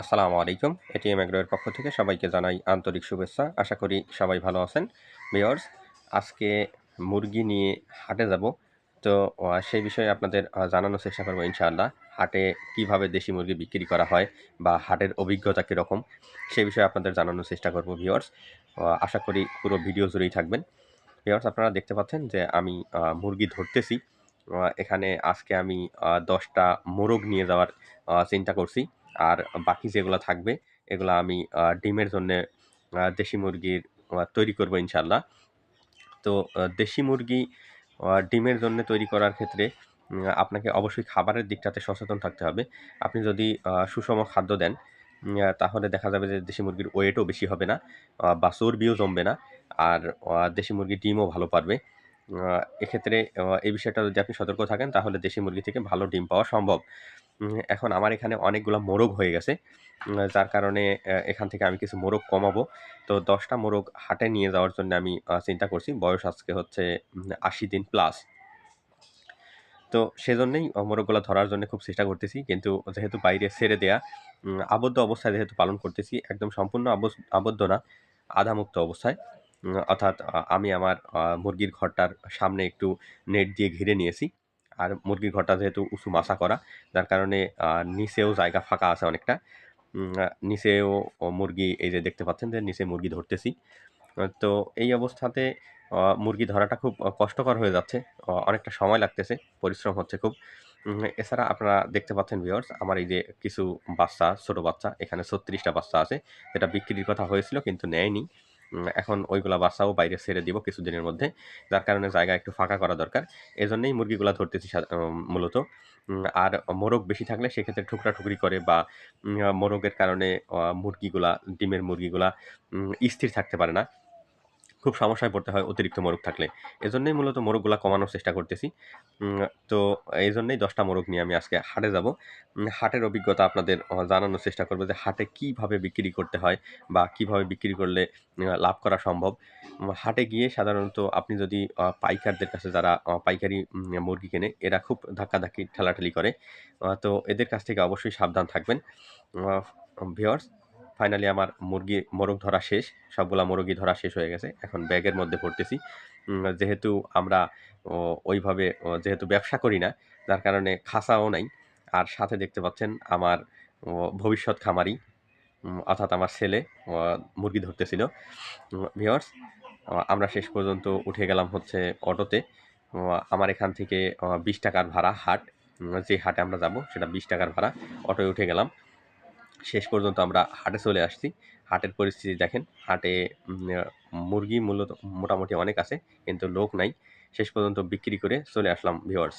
আসসালামু আলাইকুম। এটিএম এগ্রোয়ের পক্ষ থেকে সবাইকে জানাই আন্তরিক শুভেচ্ছা। আশা করি সবাই ভালো আছেন। ভিওর্স আজকে মুরগি নিয়ে হাটে যাব। তো সেই বিষয়ে আপনাদের জানানোর চেষ্টা করব ইনশাআল্লাহ। হাটে কীভাবে দেশি মুরগি বিক্রি করা হয় বা হাটের অভিজ্ঞতা কীরকম সেই বিষয়ে আপনাদের জানানোর চেষ্টা করব ভিওর্স আশা করি পুরো ভিডিও জুড়েই থাকবেন। ভিওর্স আপনারা দেখতে পাচ্ছেন যে আমি মুরগি ধরতেছি। এখানে আজকে আমি দশটা মোরগ নিয়ে যাওয়ার চিন্তা করছি। আর বাকি যেগুলো থাকবে, এগুলো আমি ডিমের জন্যে দেশি মুরগির তৈরি করব ইনশাল্লাহ তো দেশি মুরগি ডিমের জন্য তৈরি করার ক্ষেত্রে আপনাকে অবশ্যই খাবারের দিকটাতে সচেতন থাকতে হবে। আপনি যদি সুষম খাদ্য দেন তাহলে দেখা যাবে যে দেশি মুরগির ওয়েটও বেশি হবে না বা চর্বিও জমবে না, আর দেশি মুরগির ডিমও ভালো পারবে। এক্ষেত্রে এই বিষয়টা যদি আপনি সতর্ক থাকেন, তাহলে দেশি মুরগি থেকে ভালো ডিম পাওয়া সম্ভব। এখন আমার এখানে অনেকগুলো মোরগ হয়ে গেছে। যার কারণে এখান থেকে আমি কিছু মোরগ কমাবো। তো দশটা মোরগ হাটে নিয়ে যাওয়ার জন্য আমি চিন্তা করছি। বয়স আজকে হচ্ছে আশি দিন প্লাস তো সেজন্যই মোরগগুলো ধরার জন্য খুব চেষ্টা করতেছি। কিন্তু যেহেতু বাইরে ছেড়ে দেয়া আবদ্ধ অবস্থায় যেহেতু পালন করতেছি, একদম সম্পূর্ণ আবদ্ধ না আধা মুক্ত অবস্থায়। অর্থাৎ আমি আমার মুরগির ঘরটার সামনে একটু নেট দিয়ে ঘিরে নিয়েছি। আর মুরগির ঘরটা যেহেতু উঁচু মাচা করা, যার কারণে নিচেও জায়গা ফাঁকা আছে অনেকটা। নিচেও মুরগি, এই যে দেখতে পাচ্ছেন যে নিচে মুরগি ধরতেছি। তো এই অবস্থাতে মুরগি ধরাটা খুব কষ্টকর হয়ে যাচ্ছে। অনেকটা সময় লাগতেছে, পরিশ্রম হচ্ছে খুব। এছাড়া আপনারা দেখতে পাচ্ছেন ভিউয়ার্স আমার এই যে কিছু বাচ্চা, ছোট বাচ্চা, এখানে ছত্রিশটা বাচ্চা আছে। যেটা বিক্রির কথা হয়েছিল, কিন্তু নেয়নি। এখন ওইগুলা বাসাও বাইরে ছেড়ে দিব কিছুদিনের মধ্যে। যার কারণে জায়গা একটু ফাঁকা করা দরকার। এজন্যই মুরগিগুলা ধরতেছি মূলত। আর মোরগ বেশি থাকলে সেক্ষেত্রে ঠুকরা ঠুকরি করে বা মোরগের কারণে মুরগিগুলা, ডিমের মুরগিগুলা স্থির থাকতে পারে না। খুব সমস্যায় পড়তে হয় অতিরিক্ত মোরগ থাকলে। এজন্যই মূলত মোরগগুলা কমানোর চেষ্টা করতেছি। তো এই জন্যই দশটা মোরগ নিয়ে আমি আজকে হাটে যাব। হাটের অভিজ্ঞতা আপনাদের জানানোর চেষ্টা করব যে হাটে কীভাবে বিক্রি করতে হয় বা কীভাবে বিক্রি করলে লাভ করা সম্ভব। হাটে গিয়ে সাধারণত আপনি যদি পাইকারদের কাছে যারা পাইকারি মুরগি কেনে, এরা খুব ধাক্কাধাক্কি, ঠেলাঠেলি করে। তো এদের কাছ থেকে অবশ্যই সাবধান থাকবেন। ভিওর্স ফাইনালি আমার মুরগি, মোরগ ধরা শেষ। সবগুলা মোরগি ধরা শেষ হয়ে গেছে। এখন ব্যাগের মধ্যে ভরতেছি। যেহেতু আমরা ওইভাবে যেহেতু ব্যবসা করি না, যার কারণে খাসাও নাই। আর সাথে দেখতে পাচ্ছেন আমার ভবিষ্যৎ খামারি অর্থাৎ আমার ছেলে মুরগি ধরতেছিল। ভিওর্স আমরা শেষ পর্যন্ত উঠে গেলাম হচ্ছে অটোতে। আমার এখান থেকে বিশ টাকার ভাড়া হাট। যে হাটে আমরা যাব, সেটা বিশ টাকার ভাড়া। অটোয় উঠে গেলাম। শেষ পর্যন্ত আমরা হাটে চলে আসছি। হাটের পরিস্থিতি দেখেন, হাটে মুরগি মূলত মোটামুটি অনেক আছে, কিন্তু লোক নাই। শেষ পর্যন্ত বিক্রি করে চলে আসলাম ভিওয়ার্স